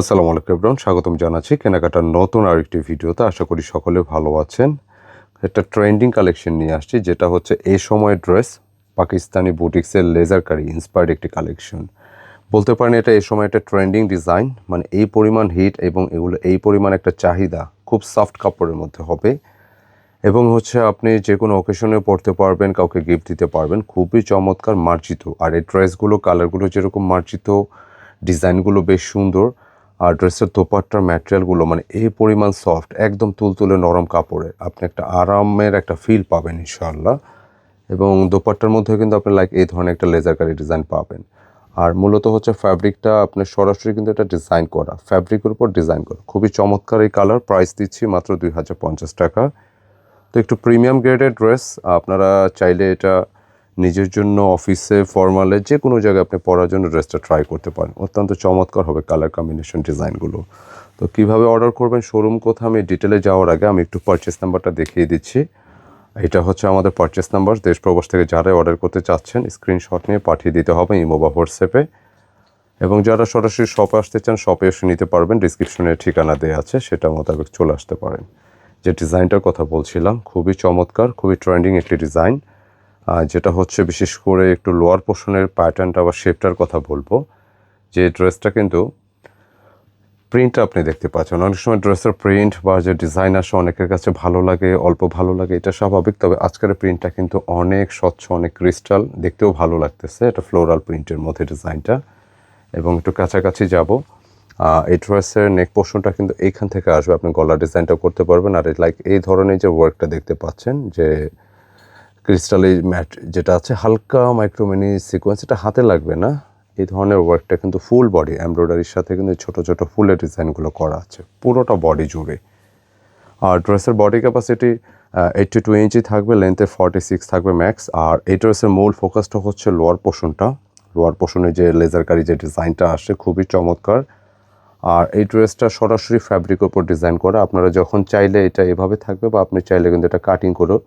আসসালামু আলাইকুম এব্রান স্বাগতম জানাচ্ছি কেনাকাটার নতুন আরেকটি ভিডিওতে। আশা করি সকলে ভালো আছেন। একটা ট্রেন্ডিং কালেকশন নিয়ে আসছি, যেটা হচ্ছে এই সময়ের ড্রেস পাকিস্তানি বুটিক্সের লেজার কারি ইন্সপায়ার্ড একটি কালেকশন বলতে পারেন এটা এই সময় একটা ট্রেন্ডিং ডিজাইন মানে এই পরিমাণ হিট এবং এগুলো এই পরিমাণ একটা চাহিদা খুব সফট কাপড়ের মধ্যে হবে। এবং হচ্ছে আপনি যে কোনো অকেশনে পড়তে পারবেন, কাউকে গিফট দিতে পারবেন, খুবই চমৎকার মার্জিত। আর এই ড্রেসগুলো কালারগুলো যেরকম মার্জিত ডিজাইনগুলো বেশ সুন্দর। আর ড্রেসের দোপাট্টার ম্যাটেরিয়ালগুলো মানে এই পরিমাণ সফট একদম তুলতুলে নরম কাপড়ের, আপনি একটা আরামের একটা ফিল পাবেন ইনশাল্লাহ এবং দোপাট্টার মধ্যে কিন্তু আপনি লাইক এই ধরনের একটা লেজার কারি ডিজাইন পাবেন। আর মূলত হচ্ছে ফ্যাব্রিকটা আপনার সরাসরি কিন্তু এটা ডিজাইন করা ফ্যাব্রিকের উপর ডিজাইন করা। খুবই চমৎকার এই কালার প্রাইস দিচ্ছি মাত্র দুই হাজার পঞ্চাশ টাকা। তো একটু প্রিমিয়াম গ্রেডের ড্রেস আপনারা চাইলে এটা নিজের জন্য অফিসে ফর্মালে যে কোনো জায়গায় আপনি পরার জন্য ড্রেসটা ট্রাই করতে পারেন। অত্যন্ত চমৎকার হবে কালার কম্বিনেশন ডিজাইনগুলো তো কীভাবে অর্ডার করবেন শোরুম কোথা আমি ডিটেলে যাওয়ার আগে আমি একটু পারচেস নাম্বারটা দেখিয়ে দিচ্ছি। এটা হচ্ছে আমাদের পারচেস নাম্বার দেশ প্রবাস থেকে যারাই অর্ডার করতে চাচ্ছেন স্ক্রিনশট নিয়ে পাঠিয়ে দিতে হবে ইমো বা হোয়াটসঅ্যাপে এবং যারা সরাসরি শপে আসতে চান শপে এসে নিতে পারবেন ডিসক্রিপশনে ঠিকানা দেওয়া আছে সেটা মোতাবেক চলে আসতে পারেন। যে ডিজাইনটার কথা বলছিলাম, খুবই চমৎকার, খুবই ট্রেন্ডিং একটি ডিজাইন যেটা হচ্ছে বিশেষ করে একটু লোয়ার পোর্শনের প্যাটার্নটা বা শেপটার কথা বলব। যে ড্রেসটা কিন্তু প্রিন্টটা আপনি দেখতে পাচ্ছেন। অনেক সময় ড্রেসের প্রিন্ট বা যে ডিজাইন আসে অনেকের কাছে ভালো লাগে, অল্প ভালো লাগে, এটা স্বাভাবিক। তবে আজকের প্রিন্টটা কিন্তু অনেক স্বচ্ছ, অনেক ক্রিস্টাল দেখতেও ভালো লাগতেছে। এটা ফ্লোরাল প্রিন্টের মধ্যে ডিজাইনটা এবং একটু কাছাকাছি যাব। এই ড্রেসের নেক পোর্শনটা কিন্তু এইখান থেকে আসবে। আপনি গলার ডিজাইনটা করতে পারবেন। আর লাইক এই ধরনের যে ওয়ার্কটা দেখতে পাচ্ছেন, যে ক্রিস্টালি ম্যাট যেটা আছে, হালকা মাইক্রোমিনি সিকোয়েন্স, এটা হাতে লাগবে না। এই ধরনের ওয়ার্কটা কিন্তু ফুল বডি এমব্রয়ডারির সাথে কিন্তু ছোট ছোট ফুলের ডিজাইনগুলো করা আছে, পুরোটা বডি জুড়ে। আর ড্রেসের body capacity eighty two inch থাকবে লেন্থে ফর্টি সিক্স থাকবে ম্যাক্স আর এই ড্রেসের মূল ফোকাসটা হচ্ছে লোয়ার পোর্শনটা লোয়ার পোর্শনে যে লেজারকারি যে ডিজাইনটা আসে, খুবই চমৎকার। আর এই ড্রেসটা সরাসরি ফ্যাব্রিক ওপর ডিজাইন করা। আপনারা যখন চাইলে এটা এভাবে থাকবে, বা আপনি চাইলে কিন্তু এটা কাটিং করেও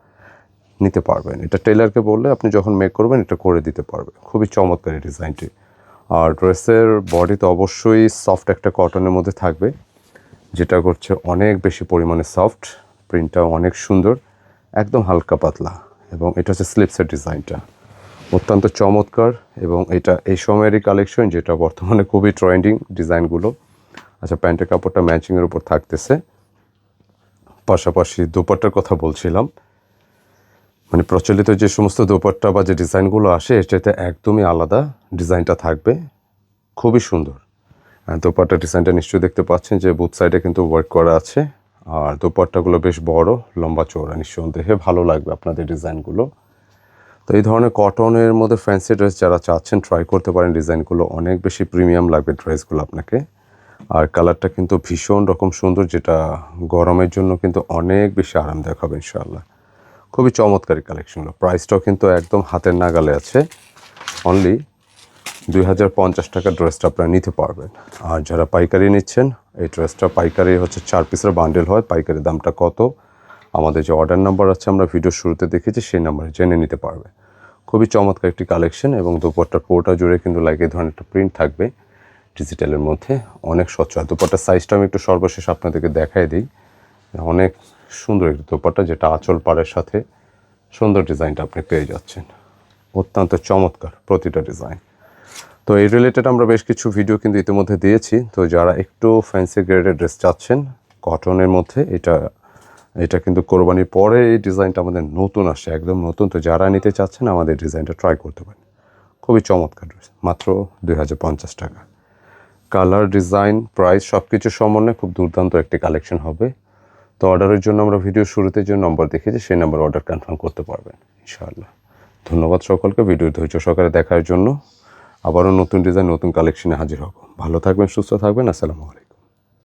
নিতে পারবেন। এটা টেলারকে বললে আপনি যখন মেক করবেন এটা করে দিতে পারবে। খুবই চমৎকার এই ডিজাইনটি। আর ড্রেসের বডি তো অবশ্যই সফট একটা কটনের মধ্যে থাকবে, যেটা করছে অনেক বেশি পরিমাণে সফট প্রিন্টটাও অনেক সুন্দর, একদম হালকা পাতলা। এবং এটা হচ্ছে স্লিপসের ডিজাইনটা। অত্যন্ত চমৎকার এবং এটা এই সময়েরই কালেকশন যেটা বর্তমানে খুবই ট্রেন্ডিং ডিজাইনগুলো। আচ্ছা প্যান্টের কাপড়টা ম্যাচিংয়ের উপর থাকতেছে। পাশাপাশি দুপাট্টার কথা বলছিলাম। মানে প্রচলিত যে সমস্ত দোপাট্টা বা যে ডিজাইনগুলো আসে এটাতে একদমই আলাদা। ডিজাইনটা থাকবে। খুবই সুন্দর। দোপাট্টা ডিজাইনটা নিশ্চয়ই দেখতে পাচ্ছেন যে বুথ সাইডে কিন্তু ওয়ার্ক করা আছে। আর দোপাট্টাগুলো বেশ বড়, লম্বা চৌড়া নিঃসন্দেহে ভালো লাগবে আপনাদের ডিজাইনগুলো। তো এই ধরনের কটনের মধ্যে ফ্যান্সি ড্রেস যারা চাচ্ছেন ট্রাই করতে পারেন। ডিজাইনগুলো অনেক বেশি প্রিমিয়াম লাগবে ড্রেসগুলো আপনাকে। আর কালারটা কিন্তু ভীষণ রকম সুন্দর, যেটা গরমের জন্য কিন্তু অনেক বেশি আরামদায়ক হবে ইনশাআল্লাহ। খুবই চমৎকারী কালেকশনগুলো প্রাইসটাও কিন্তু একদম হাতের নাগালে আছে। অনলি দুই হাজার পঞ্চাশ টাকার ড্রেসটা আপনারা নিতে পারবেন। আর যারা পাইকারি নিচ্ছেন, এই ড্রেসটা পাইকারি হচ্ছে চার পিসের বান্ডেল হয়। পাইকারি দামটা কত? আমাদের যে অর্ডার নাম্বার আছে, আমরা ভিডিও শুরুতে দেখেছি, সেই নাম্বারে জেনে নিতে পারবে। খুবই চমৎকার একটি কালেকশন এবং দুপুরটার পুরোটা জুড়ে কিন্তু লাইক এই ধরনের একটা প্রিন্ট থাকবে। ডিজিটালের মধ্যে অনেক স্বচ্ছ। আর দুপুরটার সাইজটা আমি একটু সর্বশেষ আপনাদেরকে দেখাই দিই। অনেক সুন্দর একটি দোপাট্টা যেটা আঁচল পাড়ের সাথে সুন্দর ডিজাইনটা আপনি পেয়ে যাচ্ছেন। অত্যন্ত চমৎকার প্রতিটা ডিজাইন। তো এই রিলেটেড আমরা বেশ কিছু ভিডিও কিন্তু ইতিমধ্যে দিয়েছি। তো যারা একটু ফ্যান্সি গ্রেডের ড্রেস চাচ্ছেন কটনের মধ্যে এটা এটা কিন্তু কোরবানির পরে এই ডিজাইনটা আমাদের নতুন আসছে, একদম নতুন। তো যারা নিতে চাচ্ছেন, আমাদের ডিজাইনটা ট্রাই করতে পারেন। খুবই চমৎকার ড্রেস মাত্র দুই হাজার পঞ্চাশ টাকা। কালার ডিজাইন প্রাইস সব কিছু সমন্বয়ে খুব দুর্দান্ত একটি কালেকশন হবে। তো অর্ডারের জন্য আমরা ভিডিও শুরুতে যে নম্বর দেখেছি, সেই নম্বর অর্ডার কনফার্ম করতে পারবেন, ইনশাআল্লাহ। ধন্যবাদ সকলকে, ভিডিও ধৈর্য সহকারে দেখার জন্য। আবারও নতুন ডিজাইন নতুন কালেকশনে হাজির হব। ভালো থাকবেন, সুস্থ থাকবেন, আসসালামু আলাইকুম।